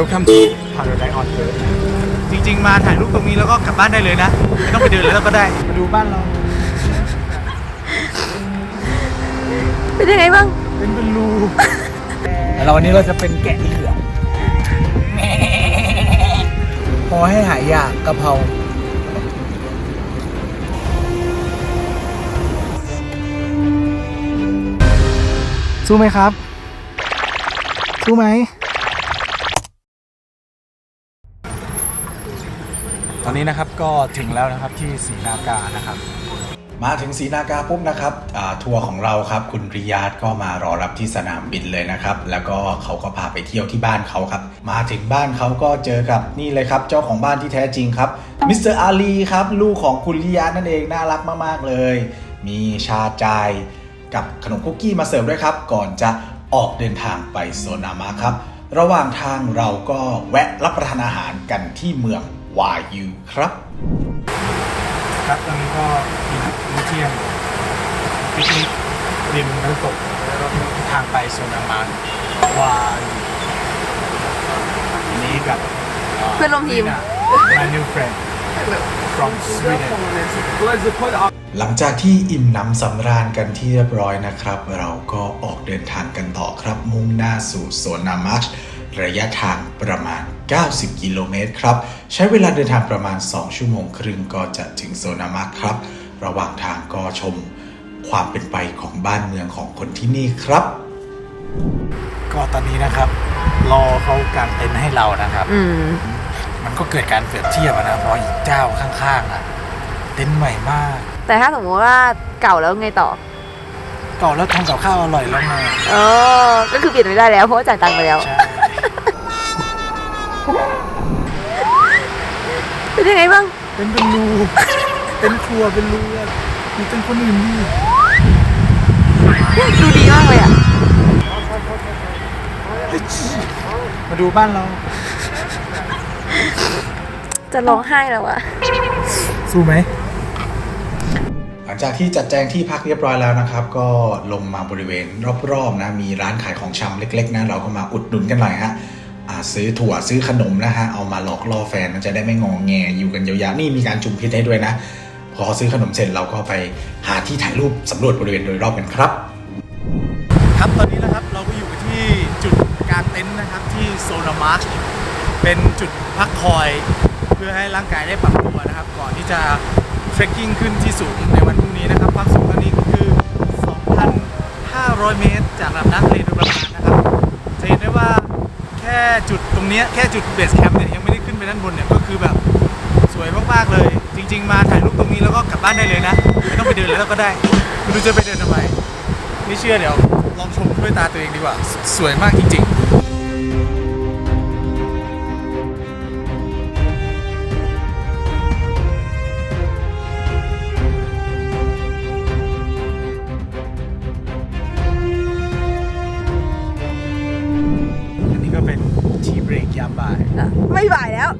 Welcome to Paradise on Earth จริง ๆ มาถ่ายรูปตรงนี้แล้วก็กลับบ้านได้เลยนะ ไม่ต้องไปเดินแล้วก็ได้ มาดูบ้านเรา เป็นยังไงบ้าง เป็นเป็นรูแล้ววันนี้เราจะเป็นแกะเหลืองพอให้หายยากกะเพราสู้ไหมครับ สู้ไหม อนนี้นะครับก็ถึงแล้วนะครับที่ศรีนากานะครับ มาถึงศรีนากาปุ๊บนะครับทัวร์ของเราครับคุณริยาตก็มารอรับที่สนามบินเลยนะครับ แล้วก็เขาก็พาไปเที่ยวที่บ้านเขาครับ มาถึงบ้านเขาก็เจอกับนี่เลยครับเจ้าของบ้านที่แท้จริงครับมิสเตอร์อาลีครับลูกของคุณริยาตนั่นเองน่ารักมากๆเลย มีชาใจกับขนมคุกกี้มาเสิร์ฟด้วยครับ ก่อนจะออกเดินทางไปโซนามาครับ ระหว่างทางเราก็แวะรับประทานอาหารกันที่เมือง วายูครับ ครับตอนนี้ก็มีนักท่องเที่ยวปิกนิกริมน้ำตกแล้วก็ทางไปโซนามาวานอันนี้กับเพื่อนร่วมทีม my new friend from Sweden หลังจากที่อิ่มหนำสำราญกันที่เรียบร้อยนะครับ เราก็ออกเดินทางกันต่อครับ มุ่งหน้าสู่โซนามัชระยะทางประมาณ 90 กิโลเมตรครับ ใช้เวลาเดินทางประมาณ 2 ชั่วโมงครึ่งก็จะถึงโซนามัชครับ ระหว่างทางก็ชมความเป็นไปของบ้านเมืองของคนที่นี่ครับ ก็ตอนนี้นะครับ รอเขากางเต็นท์ให้เรานะครับ อืม มันก็เกิดการเปรียบเทียบอะนะเพราะอีกเจ้าข้างๆอะเต็นท์ใหม่มากแต่ถ้าสมมติว่าเก่าแล้วไงต่อ ก่อนแล้วทำกับข้าวอร่อยแล้วไงเออ ก็คือเปลี่ยนไม่ได้แล้วเพราะว่าจ่ายตังค์ไปแล้ว ใช่เป็นยังไงบ้าง เป็นเป็นรูเป็นครัวเป็นรูอะมีเป็นคนอื่นนี่ดูดีมากเลยอะ มาดูบ้านเรา จะร้องไห้แล้วอะสู้ไหม หลังจากที่จัดแจงที่พักเรียบร้อยแล้วนะครับ ก็ลงมาบริเวณรอบๆนะมีร้านขายของชำเล็ก ๆ นะ เราก็มาอุดหนุนกันหน่อยฮะอ่าซื้อถั่วซื้อขนมนะฮะเอามาหลอกล่อแฟนมันจะได้ไม่งองแงอยู่กันยาวๆนี่มีการจุ่มพิษให้ด้วยนะ พอซื้อขนมเสร็จเราก็ไปหาที่ถ่ายรูปสำรวจบริเวณโดยรอบกันครับ ครับตอนนี้นะครับเราก็อยู่กันที่จุดกางเต็นท์นะครับที่โซนามาร์ช เป็นจุดพักคอยเพื่อให้ร่างกายได้ปรับตัวนะครับ ก่อนที่จะเทรคกิ้งขึ้นที่สูงในวันพรุ่งนี้นะครับความสูงตอนนี้ก็คือ 2,500 เมตร จากระดับน้ำทะเลโดยประมาณนะครับจะเห็นได้ว่าแค่จุดตรงนี้แค่จุดเบสแคมป์เนี่ยยังไม่ได้ขึ้นไปด้านบนเนี่ยก็คือแบบสวยมากๆเลย จริง ๆ มาถ่ายรูปตรงนี้แล้วก็กลับบ้านได้เลยนะไม่ต้องไปเดินแล้วก็ได้ไม่รู้จะไปเดินทำไมไม่เชื่อเดี๋ยวลองชมด้วยตาตัวเองดีกว่า สวยมากจริง ๆ เบรกยามบ่ายไม่บ่ายแล้ว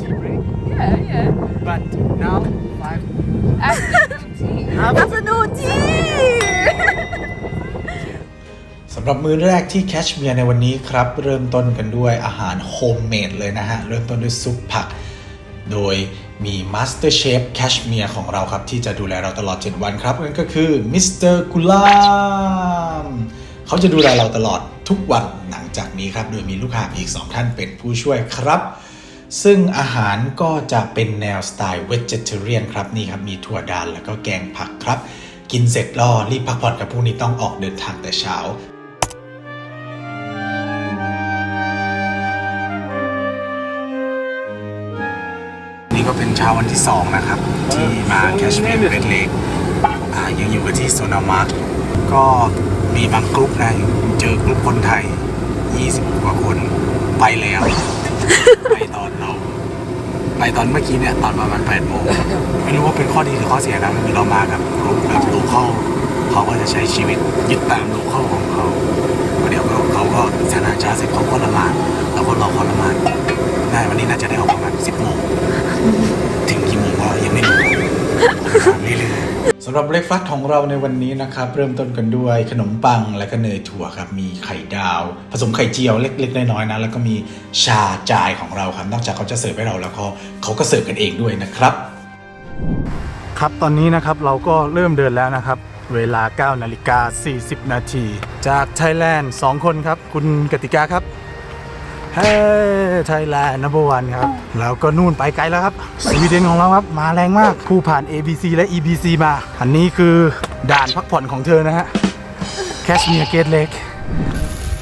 ทีเบรก but now five อัสนูจีสำหรับมื้อแรกที่แคชเมียร์ในวันนี้ครับ เริ่มต้นกันด้วยอาหารโฮมเมดเลยนะฮะ เริ่มต้นด้วยซุปผัก โดยมีมาสเตอร์เชฟแคชเมียร์ของเราครับ ที่จะดูแลเราตลอด 7 วันครับนั่นก็คือมิสเตอร์กุลาม เขาจะดูแลเราตลอดทุกวันหลังจากนี้ครับโดยมีลูกค้าอีก 2 ท่านเป็นผู้ช่วยครับ ซึ่งอาหารก็จะเป็นแนวสไตล์เวจเทเรียนครับนี่ครับมีถั่วดานแล้วก็แกงผักครับ กินเสร็จก็รีบพักผ่อนกับพรุ่งนี้ต้องออกเดินทางแต่เช้านี่ก็เป็นเช้าวันที่ 2 นะครับ ที่มาแคชเมียร์เรดเลกยังอยู่กันที่โซนามาร์ ก็มีบางกลุ่มนะเจอกลุ่มคนไทย 20 กว่าคนไปแล้ว ไปตอนเรา ไปตอนเมื่อกี้เนี่ย ตอนประมาณ8โมงไม่รู้ว่าเป็นข้อดีหรือข้อเสียนะคือเรามากับกลุ่มแบบโลเคอลเขาก็จะใช้ชีวิตยึดตามโลเคอลของเขาเดี๋ยวเขาก็สนาชาเสร็จเขาก็ละหมาดเราก็รอเขาละหมาดได้วันนี้น่าจะได้ออกประมาณ10โมง สำหรับเบรกฟาสต์ของเราในวันนี้นะครับ เริ่มต้นกันด้วยขนมปังและก็เนยถั่วครับ มีไข่ดาว ผสมไข่เจียวเล็ก ๆ น้อยๆนะ แล้วก็มีชาจายของเราครับ นอกจากเขาจะเสิร์ฟให้เราแล้วก็เขาก็เสิร์ฟกันเองด้วยนะครับ ครับตอนนี้นะครับเราก็เริ่มเดินแล้วนะครับ เวลา9นาฬิกา40 นาที จากไทยแลนด์ 2 คนครับ คุณกติกาครับ เฮ้ไทยแลนด์นับวันครับ แล้วก็นู่นไปไกลแล้วครับ สวีเดนของเราครับ มาแรงมาก ผู้ผ่าน ABC และ EBC มา อันนี้คือด่านพักผ่อนของเธอนะฮะ แคชเมียร์เกตเล็ก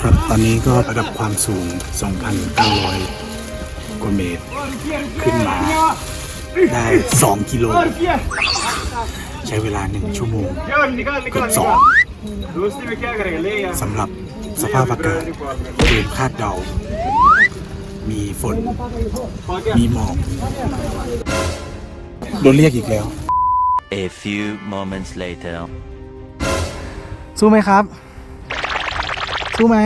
ครับตอนนี้ก็ระดับความสูง 2,900 กว่าเมตร ขึ้นมา ได้ 2 กิโล ใช้เวลา 1 ชั่วโมงเกือบสองสำหรับ สภาพอากาศเกินคาดเดา มีฝน มีหมอก โดนเรียกอีกแล้ว A few moments later. สู้ไหมครับ สู้ไหม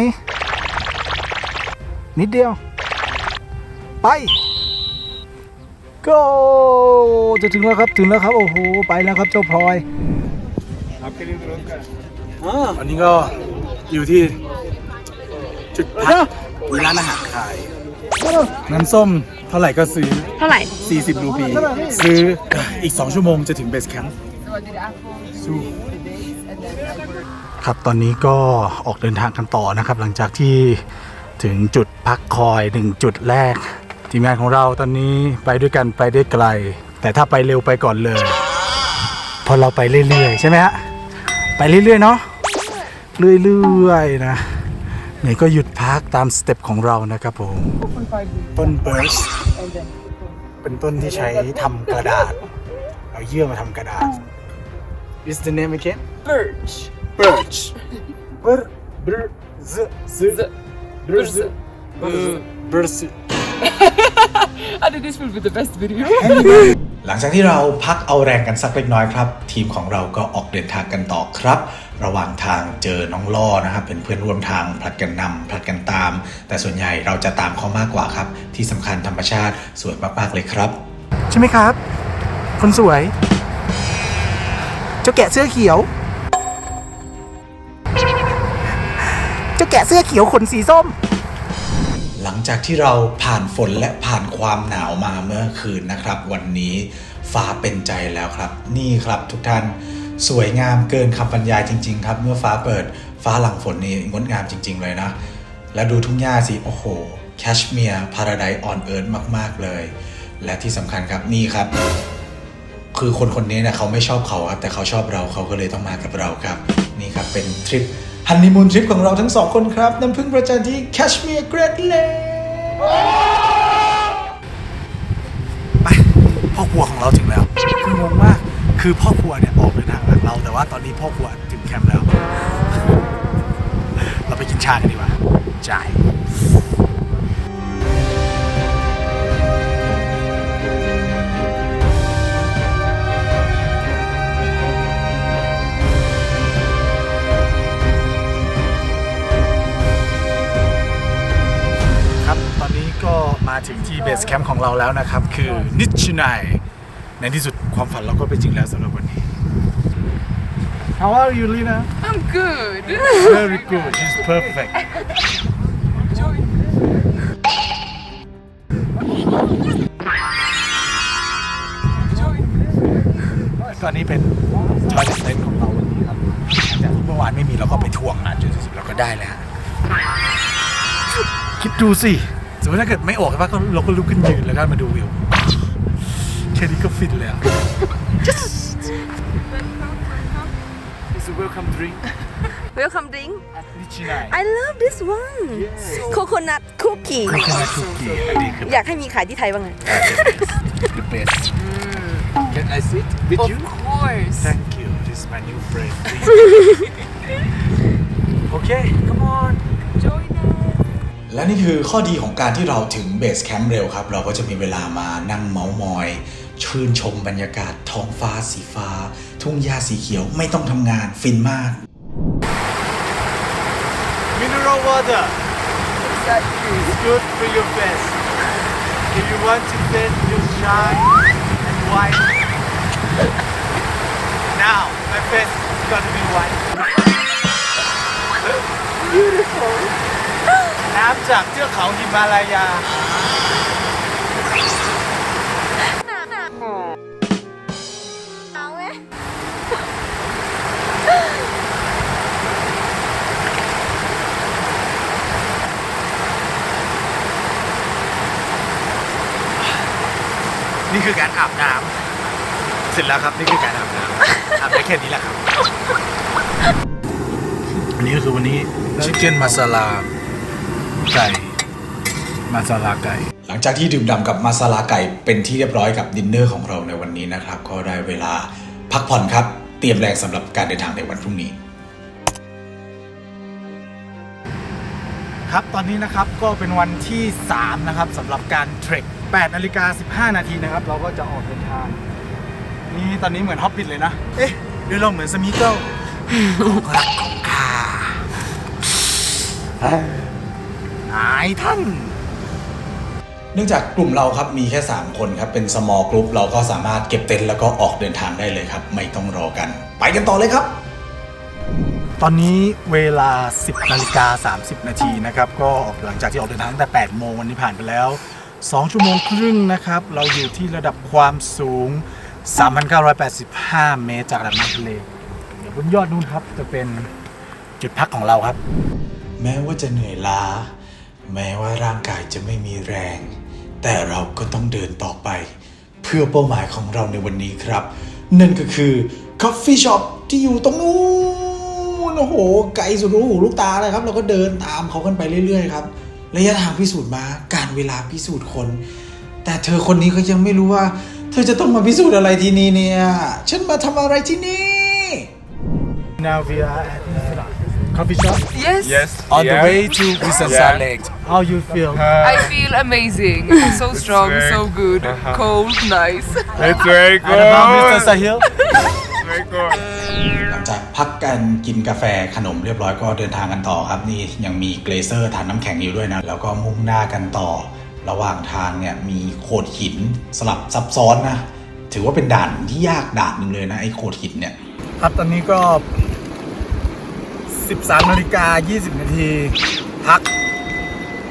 นิดเดียว ไป go จะถึงแล้วครับ ถึงแล้วครับ โอ้โห ไปแล้วครับเจ้าพลอยอันนี้ก็อยู่ที่ จุดพักมีร้านอาหารขาย น้ำส้มเท่าไหร่ก็ซื้อ เท่าไหร่ 40 รูปี ซื้ออีก 2 ชั่วโมงจะถึงเบสแคมป์สู้ครับตอนนี้ก็ออกเดินทางกันต่อนะครับ หลังจากที่ถึงจุดพักคอยหนึ่งจุดแรก ทีมงานของเราตอนนี้ไปด้วยกันไปได้ไกล แต่ถ้าไปเร็วไปก่อนเลยเพอเราไปเรื่อยๆ ใช่ไหมฮะ ไปเรื่อยๆ เนาะเรื่อยๆนะ ไหนก็หยุดพักตามสเต็ปของเรานะครับผม ต้นเบิร์สเป็นต้นที่ใช้ทำกระดาษ เอาเยื่อมาทำกระดาษ Is the name again Birch. Birch Bir bir z z birz birz I think this will be the best video. หลังจากที่เราพักเอาแรงกันสักเล็กน้อยครับ ทีมของเราก็ออกเดินทางกันต่อครับ ระหว่างทางเจอน้องล่อนะครับเป็นเพื่อนร่วมทางผลัดกันนำผลัดกันตาม แต่ส่วนใหญ่เราจะตามเขามากกว่าครับ ที่สำคัญธรรมชาติสวยมากๆเลยครับ ใช่ไหมครับ คนสวย เจ้าแกะเสื้อเขียว เจ้าแกะเสื้อเขียวขนสีส้ม ลังจากที่เราผ่านฝนและผ่านความหนาวมาเมื่อคืนนะครับ วันนี้ฟ้าเป็นใจแล้วครับ นี่ครับทุกท่านสวยงามเกินคำบรรยายจริง ๆ ครับ เมื่อฟ้าเปิดฟ้าหลังฝนนี่งดงามจริง ๆ เลยนะ แล้วดูทุ่งหญ้าสิ โอ้โหแคชเมียร์พาราไดออนเอิร์ธมาก ๆ เลย และที่สำคัญครับนี่ครับ คือคนคนนี้นี่ยเขาไม่ชอบเขาครับแต่เขาชอบเราเขาก็เลยต้องมากับเราครับ นี่ครับเป็นทริป ฮันนีมูนทริปของเราทั้งสองคนครับ น้ำพึ่งประจันที่แคชเมียร์เกรดเลไปพ่อครัวของเราถึงแล้วคืองงมาก คือพ่อครัวเนี่ยออกเดินทางหลังเรา แต่ว่าตอนนี้พ่อครัวถึงแคมป์แล้ว เราไปกินชากันดีกว่าจ่าย ถึงที่เบสแคมป์ของเราแล้วนะครับ คือนิชินายในที่สุดความฝันเราก็เป็นจริงแล้วสำหรับวันนี้ How are you Lina I'm good. Very good she's perfect ก็อันนี้เป็นทอยเลทเต็นของเราวันนี้ครับหลังจากที่เมื่อวานไม่มีเราก็ไปทวงมาจนที่สุดเราก็ได้แล้วฮะคิดดูสิ สมมติถ้าเกิดไม่ออกใช่ปะก็เราก็ลุกขึ้นยืนแล้วก็มาดูวิวแค่นี้ก็ฟินเลยอะ It's a welcome drink Welcome drink นิชินาย I love this one coconut cookie โคคานาคุกกี้อันนี้คือ อยากให้มีขายที่ไทยบ้างไง the best Can I sit with you Of course. Thank you this is my new friend Okay come on Join us. และนี่คือข้อดีของการที่เราถึงเบสแคมป์เร็วครับ เราก็จะมีเวลามานั่งเมาส์มอย ชื่นชมบรรยากาศท้องฟ้าสีฟ้า ทุ่งหญ้าสีเขียวไม่ต้องทำงานฟินมาก Mineral water It's good for your face If you want to get your shine and white now my face is gonna be white beautiful น้ำจากเทือกเขาหิมาลายา เอาไหมนี่คือการอาบน้ำเสร็จแล้วครับนี่คือการอาบน้ำอาบได้แค่นี้แหละครับ อันนี้ก็คือวันนี้ชิคเก้นมาซาลา ไก่มาซาลาไก่ หลังจากที่ดื่มด่ำกับมาซาลาไก่เป็นที่เรียบร้อยกับดินเนอร์ของเราในวันนี้นะครับ ก็ได้เวลาพักผ่อนครับ เตรียมแรงสำหรับการเดินทางในวันพรุ่งนี้ ครับตอนนี้นะครับก็เป็นวันที่ 3 นะครับสำหรับการเทรค8นาฬิกา15 นาทีนะครับ เราก็จะออกเดินทาง นี่ตอนนี้เหมือนฮอบบิทเลยนะ เอ๊ะหรือเราเหมือนสมิเกิลของรักของข้า นายท่าน เนื่องจากกลุ่มเราครับมีแค่ 3 คนครับ เป็น small group เราก็สามารถเก็บเต็นท์แล้วก็ออกเดินทางได้เลยครับ ไม่ต้องรอกัน ไปกันต่อเลยครับ ตอนนี้เวลา 10นาฬิกา30 นาทีนะครับ ก็หลังจากที่ออกเดินทางตั้งแต่8โมงวันนี้ผ่านไปแล้ว 2 ชั่วโมงครึ่งนะครับ เราอยู่ที่ระดับความสูง 3,985 เมตรจากระดับน้ำทะเลเดี๋ยวบนยอดนู้นครับจะเป็นจุดพักของเราครับ แม้ว่าจะเหนื่อยล้า แม้ว่าร่างกายจะไม่มีแรง แต่เราก็ต้องเดินต่อไป เพื่อเป้าหมายของเราในวันนี้ครับ นั่นก็คือ Coffee Shop ที่อยู่ตรงนู้นโอ้โห ไกลสุดลูกหูลูกตาเลยครับ เราก็เดินตามเขากันไปเรื่อยๆครับระยะทางพิสูจน์มาการเวลาพิสูจน์คน แต่เธอคนนี้ก็ยังไม่รู้ว่า เธอจะต้องมาพิสูจน์อะไรที่นี่เนี่ย ฉันมาทำอะไรที่นี่ Now we are at the coffee shop Yes. Yes. on the yeah. way to Visansa Yeah. Lake. How you feel? I feel amazing. So strong, very- so good. Uh-huh. Cold, nice. It's very And about Mr. good. Sahil? Very good. หลังจากพักกันกินกาแฟขนมเรียบร้อยก็เดินทางกันต่อครับนี่ยังมีเกรเซอร์ทานน้ำแข็งอยู่ด้วยนะ แล้วก็มุ่งหน้ากันต่อ ระหว่างทางเนี่ยมีโขดหินสลับซับซ้อนนะ ถือว่าเป็นด่านที่ยากด่านหนึ่งเลยนะไอ้โขดหินเนี่ย ครับตอนนี้ก็ 13นาฬิกา 20 นาที พัก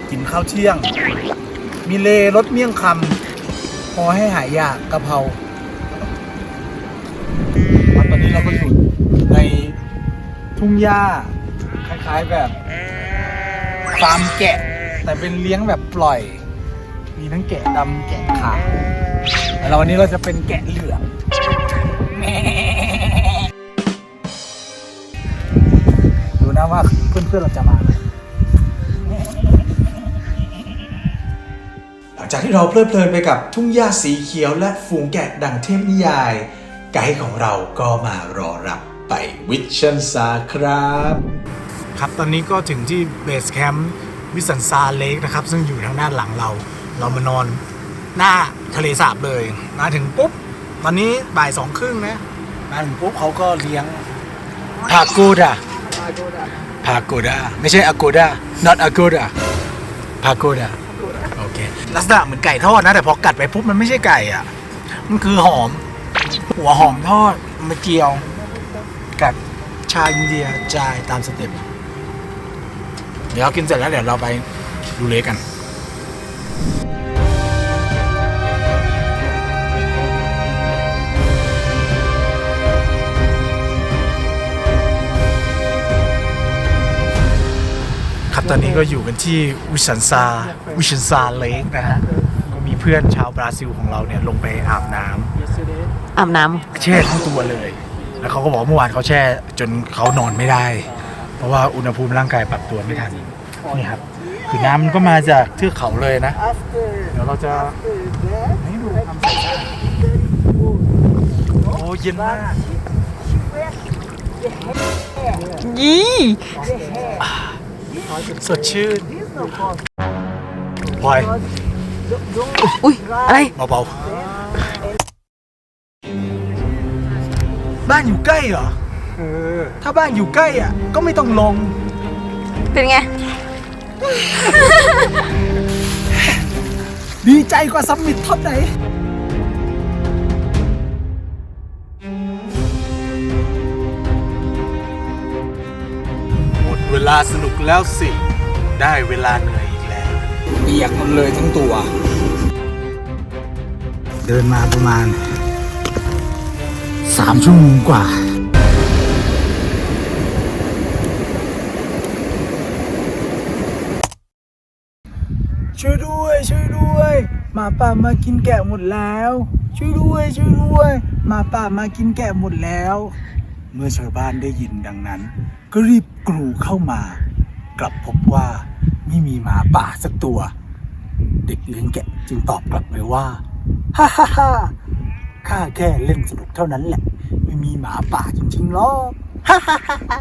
กินข้าวเที่ยง มีเลรสเมี่ยงคำพอให้หายยากกะเพราตอนนี้เราก็อยู่ในทุ่งหญ้า คล้ายๆแบบฟาร์มแกะ แต่เป็นเลี้ยงแบบปล่อย มีทั้งแกะดำแกะขาวแต่เราวันนี้เราจะเป็นแกะเหลือง นะว่าเพื่อนๆเราจะมาไหมหลังจากที่เราเพลิดเพลินไปกับทุ่งหญ้าสีเขียวและฝูงแกะดังเทพนิยาย ไกด์ของเราก็มารอรับไปวิชันซาครับ ครับตอนนี้ก็ถึงที่เบสแคมป์วิสันซาเลกนะครับ ซึ่งอยู่ทางด้านหลังเรา เรามานอนหน้าทะเลสาบเลยมาถึงปุ๊บ ตอนนี้บ่ายสองครึ่งนะมาถึงปุ๊บเขาก็เลี้ยงพากูดา พากูดาไม่ใช่อากูดา not อากูดาพากูดาโอเคลักษณะเหมือนไก่ทอดนะ แต่พอกัดไปปุ๊บมันไม่ใช่ไก่อะ มันคือหอม หัวหอมทอดมาเจียว กับชาอินเดียจายตามสเต็ปเดี๋ยวเรากินเสร็จแล้วเดี๋ยวเราไปดูเลกกัน ตอนนี้ก็อยู่กันที่วิชันซาวิชันซาเลกนะฮะก็มีเพื่อนชาวบราซิลของเราเนี่ยลงไปอาบน้ำอาบน้แช่ทั้งตัวเลย แล้วเขาก็บอกว่าเมื่อวานเขาแช่จนเขานอนไม่ได้ เพราะว่าอุณหภูมิร่างกายปรับตัวไม่ทันนี่ครับคือน้ำมันก็มาจากเทือกเขาเลยนะ เดี๋ยวเราจะให้ดูความใสสะอาดโอ้เย็นมากำยี่ สดชื่นพลอยอุ้ยอะไร เบาๆบ้านอยู่ใกล้เหรอถ้าบ้านอยู่ใกล้อะ ก็ไม่ต้องลง เป็นไง ดีใจกว่าซัมมิตท็อปไหนหมดเวลาส แล้วสิ ได้เวลาเหนื่อยอีกแล้ว เปียกหมดเลยทั้งตัว เดินมาประมาณสามชั่วโมงกว่า ช่วยด้วย ช่วยด้วย หมาป่ามากินแกะหมดแล้ว ช่วยด้วย ช่วยด้วยหมาป่ามากินแกะหมดแล้ว เมื่อชาวบ้านได้ยินดังนั้น ก็รีบกรูเข้ามา กลับพบว่าไม่มีหมาป่าสักตัว เด็กเลี้ยงแกะจึงตอบกลับไปว่าฮ่าฮ่าฮ่าข้าแค่เล่นสนุกเท่านั้นแหละ ไม่มีหมาป่าจริงๆหรอกฮ่าฮ่าฮ่าฮ่า